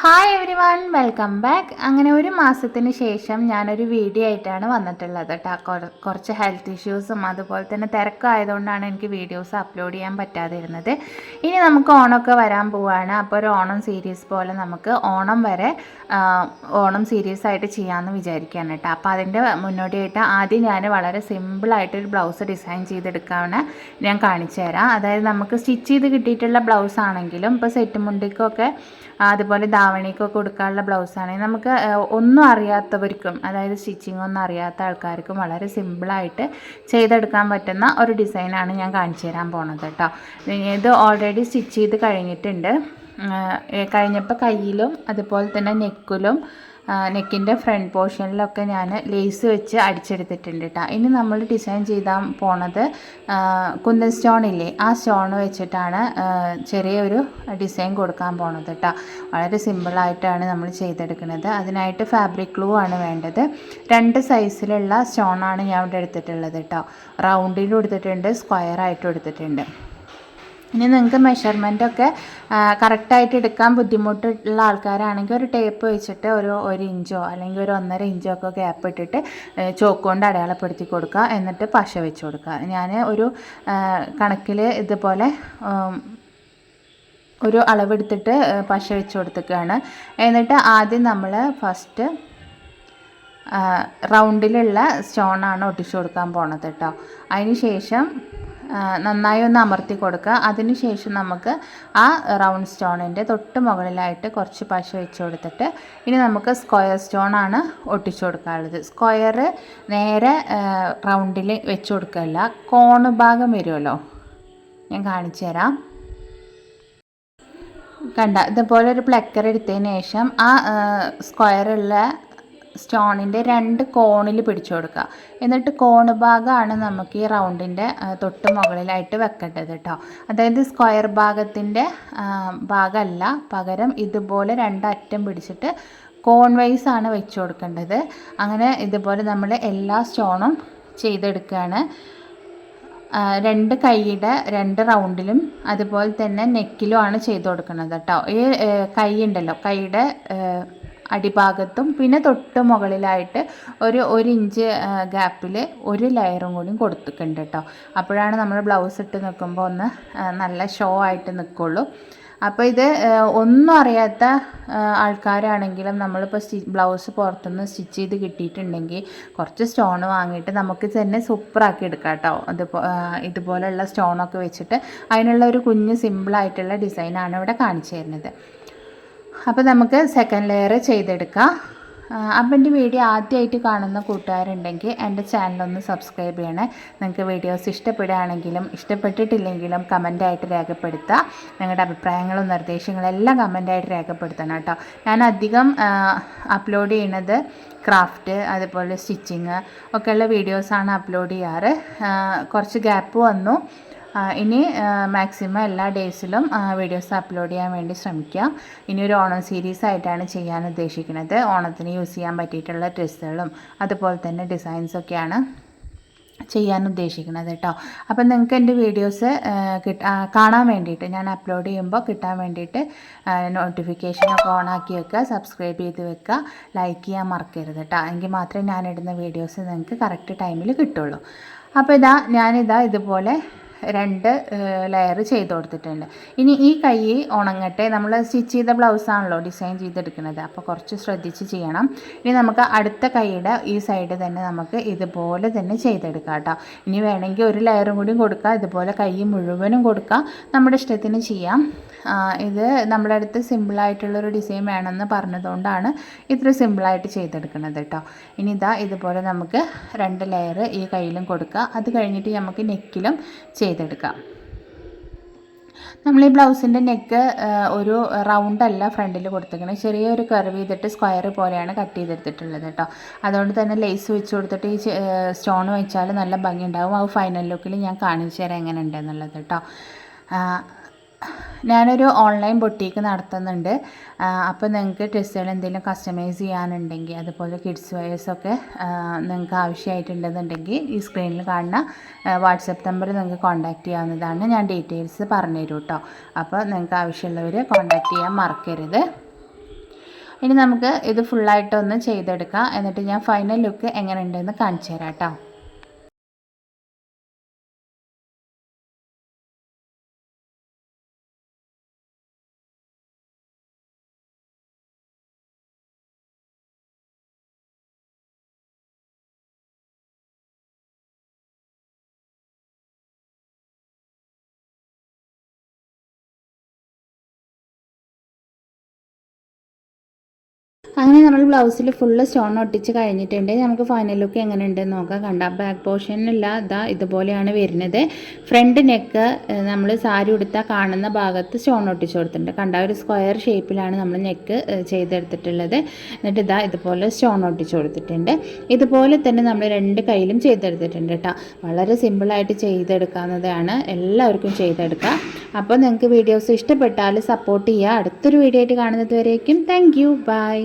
Hi everyone welcome back അങ്ങനെ ഒരു മാസത്തിന് ശേഷം ഞാനൊരു വീഡിയോ ആയിട്ടാണ് വന്നിട്ടുള്ളത് കേട്ടോ. കുറച്ച് ഹെൽത്ത് ഇഷ്യൂസും അതുപോലെ തന്നെ തിരക്കായതുകൊണ്ടാണ് എനിക്ക് വീഡിയോസ് അപ്ലോഡ് ചെയ്യാൻ പറ്റാതിരുന്നത്. ഇനി നമുക്ക് ഓണമൊക്കെ വരാൻ പോവുകയാണ് അപ്പോൾ ഒരു ഓണം സീരീസ് പോലെ നമുക്ക് ഓണം വരെ ഓണം സീരീസ് ആയിട്ട് ചെയ്യാമെന്ന് വിചാരിക്കുകയാണ് കേട്ടോ. അപ്പോൾ അതിന്റെ മുന്നോടിയായിട്ട് ആദ്യം ഞാൻ വളരെ സിമ്പിളായിട്ടൊരു ബ്ലൗസ് ഡിസൈൻ ചെയ്തെടുക്കാമെന്ന് ഞാൻ കാണിച്ചു തരാം. അതായത് നമുക്ക് സ്റ്റിച്ച് ചെയ്ത് കിട്ടിയിട്ടുള്ള ബ്ലൗസ് ആണെങ്കിലും ഇപ്പോൾ സെറ്റ് മുണ്ടിക്കൊക്കെ അതുപോലെ ധാവണിക്കൊക്കെ കൊടുക്കാനുള്ള ബ്ലൗസ് ആണെങ്കിൽ നമുക്ക് ഒന്നും അറിയാത്തവർക്കും അതായത് സ്റ്റിച്ചിങ് ഒന്നും അറിയാത്ത ആൾക്കാർക്കും വളരെ സിമ്പിളായിട്ട് ചെയ്തെടുക്കാൻ പറ്റുന്ന ഒരു ഡിസൈനാണ് ഞാൻ കാണിച്ചു തരാൻ പോണത് കേട്ടോ ഇത് ഓൾറെഡി സ്റ്റിച്ച് ചെയ്ത് കഴിഞ്ഞിട്ടുണ്ട്. കഴിഞ്ഞപ്പോൾ കയ്യിലും അതുപോലെ തന്നെ നെക്കിലും നെക്കിന്റെ ഫ്രണ്ട് പോർഷനിലൊക്കെ ഞാൻ ലേസ് വെച്ച് അടിച്ചെടുത്തിട്ടുണ്ട് കേട്ടോ ഇനി നമ്മൾ ഡിസൈൻ ചെയ്താൽ പോണത് കുന്ന ഇല്ലേ? ആ സ്റ്റോൺ വെച്ചിട്ടാണ് ചെറിയൊരു ഡിസൈൻ കൊടുക്കാൻ പോണത് കേട്ടോ വളരെ സിമ്പിളായിട്ടാണ് നമ്മൾ ചെയ്തെടുക്കുന്നത്. അതിനായിട്ട് ഫാബ്രിക് ഗ്ലൂ ആണ് വേണ്ടത്. രണ്ട് സൈസിലുള്ള സ്റ്റോണാണ് ഞാൻ ഇവിടെ എടുത്തിട്ടുള്ളത് കേട്ടോ റൗണ്ടിലും എടുത്തിട്ടുണ്ട് സ്ക്വയറായിട്ടും എടുത്തിട്ടുണ്ട് ഇനി നിങ്ങൾക്ക് മെഷർമെന്റൊക്കെ കറക്റ്റായിട്ട് എടുക്കാൻ ബുദ്ധിമുട്ടുള്ള ആൾക്കാരാണെങ്കിൽ ഒരു ടേപ്പ് വെച്ചിട്ട് ഒരു ഒരു ഇഞ്ചോ അല്ലെങ്കിൽ ഒരു ഒന്നര ഇഞ്ചോ ഒക്കെ ഗ്യാപ്പ് ഇട്ടിട്ട് ചോക്ക് കൊണ്ട് അടയാളപ്പെടുത്തി കൊടുക്കുക. എന്നിട്ട് പശ വെച്ച് കൊടുക്കുക. ഞാൻ ഒരു കണക്കിൽ ഇതുപോലെ ഒരു അളവെടുത്തിട്ട് പശ വെച്ച് കൊടുത്തേക്കാണ് എന്നിട്ട് ആദ്യം നമ്മൾ ഫസ്റ്റ് റൗണ്ടിലുള്ള സ്റ്റോണാണ് ഒട്ടിച്ചു കൊടുക്കാൻ പോണത് കേട്ടോ അതിന് ശേഷം നന്നായി ഒന്ന് അമർത്തി കൊടുക്കുക. അതിന് ശേഷം നമുക്ക് ആ റൗണ്ട് സ്റ്റോണിന്റെ തൊട്ട് മുകളിലായിട്ട് കുറച്ച് പശ വെച്ച് കൊടുത്തിട്ട് ഇനി നമുക്ക് സ്ക്വയർ സ്റ്റോണാണ് ഒട്ടിച്ചു കൊടുക്കാനുള്ളത്. സ്ക്വയർ നേരെ റൗണ്ടിൽ വെച്ച് കൊടുക്കല്ല കോണ് ഭാഗം വരുമല്ലോ. ഞാൻ കാണിച്ചു തരാം. കണ്ട ഇതുപോലെ ഒരു പ്ലക്കർ എടുത്തതിന് ശേഷം ആ സ്ക്വയറുള്ള സ്റ്റോണിന്റെ രണ്ട് കോണിൽ പിടിച്ചു കൊടുക്കുക. എന്നിട്ട് കോണ് ഭാഗമാണ് നമുക്ക് ഈ റൗണ്ടിന്റെ തൊട്ട് മുകളിലായിട്ട് വെക്കേണ്ടത് കേട്ടോ. അതായത് സ്ക്വയർ ഭാഗത്തിന്റെ ഭാഗമല്ല പകരം ഇതുപോലെ രണ്ടറ്റം പിടിച്ചിട്ട് കോൺ വൈസ് ആണ് വെച്ച് കൊടുക്കേണ്ടത്. അങ്ങനെ ഇതുപോലെ നമ്മൾ എല്ലാ സ്റ്റോണും ചെയ്തെടുക്കുകയാണ്. രണ്ട് കൈയുടെ രണ്ട് റൗണ്ടിലും അതുപോലെ തന്നെ നെക്കിലുമാണ് ചെയ്ത് കൊടുക്കുന്നത് കേട്ടോ. ഈ കൈ ഉണ്ടല്ലോ കൈയുടെ അടിഭാഗത്തും പിന്നെ തൊട്ട് മുകളിലായിട്ട് ഒരു ഒരു ഇഞ്ച് ഗ്യാപ്പിൽ ഒരു ലെയറും കൂടി കൊടുത്തിട്ടുണ്ട് കേട്ടോ അപ്പോഴാണ് നമ്മൾ ബ്ലൗസ് ഇട്ട് നിൽക്കുമ്പോൾ ഒന്ന് നല്ല ഷോ ആയിട്ട് നിൽക്കുള്ളൂ. അപ്പോൾ ഇത് ഒന്നും അറിയാത്ത ആൾക്കാരാണെങ്കിലും നമ്മളിപ്പോൾ സ്റ്റി ബ്ലൗസ് പുറത്തുനിന്ന് സ്റ്റിച്ച് ചെയ്ത് കിട്ടിയിട്ടുണ്ടെങ്കിൽ കുറച്ച് സ്റ്റോൺ വാങ്ങിയിട്ട് നമുക്ക് തന്നെ സൂപ്പറാക്കി എടുക്കാം കേട്ടോ അതിപ്പോൾ ഇതുപോലെയുള്ള സ്റ്റോണൊക്കെ വെച്ചിട്ട് അതിനുള്ള ഒരു കുഞ്ഞ് സിമ്പിളായിട്ടുള്ള ഡിസൈനാണ് ഇവിടെ കാണിച്ചു തരുന്നത്. അപ്പോൾ നമുക്ക് സെക്കൻഡ് ലെയർ ചെയ്തെടുക്കാം. അപ്പം എന്റെ വീഡിയോ ആദ്യമായിട്ട് കാണുന്ന കൂട്ടുകാരുണ്ടെങ്കിൽ എന്റെ ചാനലൊന്ന് സബ്സ്ക്രൈബ് ചെയ്യണേ. നിങ്ങൾക്ക് വീഡിയോസ് ഇഷ്ടപ്പെടുകയാണെങ്കിലും ഇഷ്ടപ്പെട്ടിട്ടില്ലെങ്കിലും കമന്റായിട്ട് രേഖപ്പെടുത്തുക. നിങ്ങളുടെ അഭിപ്രായങ്ങളും നിർദ്ദേശങ്ങളും എല്ലാം കമന്റായിട്ട് രേഖപ്പെടുത്തണം കേട്ടോ. ഞാൻ അധികം അപ്ലോഡ് ചെയ്യണത് ക്രാഫ്റ്റ് അതുപോലെ സ്റ്റിച്ചിങ് ഒക്കെയുള്ള വീഡിയോസാണ് അപ്ലോഡ് ചെയ്യാറ്. കുറച്ച് ഗ്യാപ്പ് വന്നു. ഇനി മാക്സിമം എല്ലാ ഡേയ്സിലും വീഡിയോസ് അപ്ലോഡ് ചെയ്യാൻ വേണ്ടി ശ്രമിക്കുക. ഇനി ഒരു ഓണം സീരീസ് ആയിട്ടാണ് ചെയ്യാൻ ഉദ്ദേശിക്കുന്നത്. ഓണത്തിന് യൂസ് ചെയ്യാൻ പറ്റിയിട്ടുള്ള ഡ്രസ്സുകളും അതുപോലെ തന്നെ ഡിസൈൻസൊക്കെയാണ് ചെയ്യാൻ ഉദ്ദേശിക്കുന്നത് കേട്ടോ. അപ്പം നിങ്ങൾക്ക് എന്റെ വീഡിയോസ് കിട്ടാ കാണാൻ വേണ്ടിയിട്ട് ഞാൻ അപ്ലോഡ് ചെയ്യുമ്പോൾ കിട്ടാൻ വേണ്ടിയിട്ട് നോട്ടിഫിക്കേഷനൊക്കെ ആക്കി വെക്കുക സബ്സ്ക്രൈബ് ചെയ്ത് വെക്കുക ലൈക്ക് ചെയ്യാൻ മറക്കരുത് കേട്ടോ. എങ്കിൽ മാത്രമേ ഞാനിടുന്ന വീഡിയോസ് നിങ്ങൾക്ക് കറക്റ്റ് ടൈമിൽ കിട്ടുള്ളൂ. അപ്പോൾ ഇതാ ഞാനിതാ ഇതുപോലെ രണ്ട് ലെയർ ചെയ്ത് കൊടുത്തിട്ടുണ്ട്. ഇനി ഈ കൈ ഉണങ്ങട്ടെ. നമ്മൾ സ്റ്റിച്ച് ചെയ്ത ബ്ലൗസാണല്ലോ ഡിസൈൻ ചെയ്തെടുക്കുന്നത്. അപ്പോൾ കുറച്ച് ശ്രദ്ധിച്ച് ചെയ്യണം. ഇനി നമുക്ക് അടുത്ത കൈയുടെ ഈ സൈഡ് തന്നെ നമുക്ക് ഇതുപോലെ തന്നെ ചെയ്തെടുക്കാം കേട്ടോ. ഇനി വേണമെങ്കിൽ ഒരു ലെയറും കൂടി കൊടുക്കാം. ഇതുപോലെ കൈ മുഴുവനും കൊടുക്കാം. നമ്മുടെ ഇഷ്ടത്തിന് ചെയ്യാം. ഇത് നമ്മുടെ അടുത്ത് സിമ്പിളായിട്ടുള്ളൊരു ഡിസൈൻ വേണമെന്ന് പറഞ്ഞതുകൊണ്ടാണ് ഇത്ര സിമ്പിളായിട്ട് ചെയ്തെടുക്കുന്നത് കേട്ടോ. ഇനി ഇതാ ഇതുപോലെ നമുക്ക് രണ്ട് ലെയർ ഈ കയ്യിലും കൊടുക്കുക അത് കഴിഞ്ഞിട്ട് നമുക്ക് നെക്കിലും ചെയ്തെടുക്കാം. നമ്മൾ ഈ ബ്ലൗസിന്റെ നെക്ക് ഒരു റൗണ്ട് അല്ല ഫ്രണ്ടിൽ കൊടുത്തേക്കണത് ചെറിയൊരു കർവ് ചെയ്തിട്ട് സ്ക്വയർ പോലെയാണ് കട്ട് ചെയ്തെടുത്തിട്ടുള്ളത് കേട്ടോ. അതുകൊണ്ട് തന്നെ ലേസ് വെച്ച് കൊടുത്തിട്ട് ഈ സ്റ്റോൺ വെച്ചാൽ നല്ല ഭംഗി ഉണ്ടാവും ആ ഫൈനൽ ലുക്കിൽ ഞാൻ കാണിച്ചു തരാം എങ്ങനെ ഉണ്ടെന്നുള്ളത് കേട്ടോ ഞാനൊരു ഓൺലൈൻ ബൊട്ടീക്ക് നടത്തുന്നുണ്ട്. അപ്പോൾ നിങ്ങൾക്ക് ഡ്രസ്സുകൾ എന്തെങ്കിലും കസ്റ്റമൈസ് ചെയ്യാനുണ്ടെങ്കിൽ അതുപോലെ കിഡ്സ് വെയേഴ്സൊക്കെ നിങ്ങൾക്ക് ആവശ്യമായിട്ടുണ്ടെന്നുണ്ടെങ്കിൽ ഈ സ്ക്രീനിൽ കാണുന്ന വാട്സപ്പ് നമ്പർ നിങ്ങൾക്ക് കോൺടാക്റ്റ് ചെയ്യാവുന്നതാണ് ഞാൻ ഡീറ്റെയിൽസ് പറഞ്ഞുതരും കേട്ടോ അപ്പോൾ നിങ്ങൾക്ക് ആവശ്യമുള്ളവർ കോൺടാക്റ്റ് ചെയ്യാൻ മറക്കരുത്. ഇനി നമുക്ക് ഇത് ഫുള്ളായിട്ടൊന്ന് ചെയ്തെടുക്കാം. എന്നിട്ട് ഞാൻ ഫൈനൽ ലുക്ക് എങ്ങനെ ഉണ്ടെന്ന് കാണിച്ചു തരാം കേട്ടോ അങ്ങനെ നമ്മൾ ബ്ലൗസിൽ ഫുള്ള് സ്റ്റോൺ ഒട്ടിച്ച് കഴിഞ്ഞിട്ടുണ്ട്. നമുക്ക് ഫൈനൽ ലുക്ക് എങ്ങനെ ഉണ്ടെന്ന് നോക്കാം. കണ്ട? ബാക്ക് പോർഷനില്ല ഇതാ ഇതുപോലെയാണ് വരുന്നത്. ഫ്രണ്ട് നെക്ക് നമ്മൾ സാരി ഉടുത്താൽ കാണുന്ന ഭാഗത്ത് സ്റ്റോൺ ഒട്ടിച്ച് കൊടുത്തിട്ടുണ്ട്. കണ്ട? ഒരു സ്ക്വയർ ഷേപ്പിലാണ് നമ്മൾ നെക്ക് ചെയ്തെടുത്തിട്ടുള്ളത്. എന്നിട്ട് ഇതാ ഇതുപോലെ സ്റ്റോൺ ഒട്ടിച്ച് കൊടുത്തിട്ടുണ്ട്. ഇതുപോലെ തന്നെ നമ്മൾ രണ്ട് കയ്യിലും ചെയ്തെടുത്തിട്ടുണ്ട് കേട്ടോ വളരെ സിമ്പിളായിട്ട് ചെയ്തെടുക്കാവുന്നതാണ്. എല്ലാവർക്കും ചെയ്തെടുക്കാം. അപ്പോൾ നിങ്ങൾക്ക് വീഡിയോസ് ഇഷ്ടപ്പെട്ടാൽ സപ്പോർട്ട് ചെയ്യുക അടുത്തൊരു വീഡിയോ ആയിട്ട് കാണുന്നത് വരേക്കും. Thank you by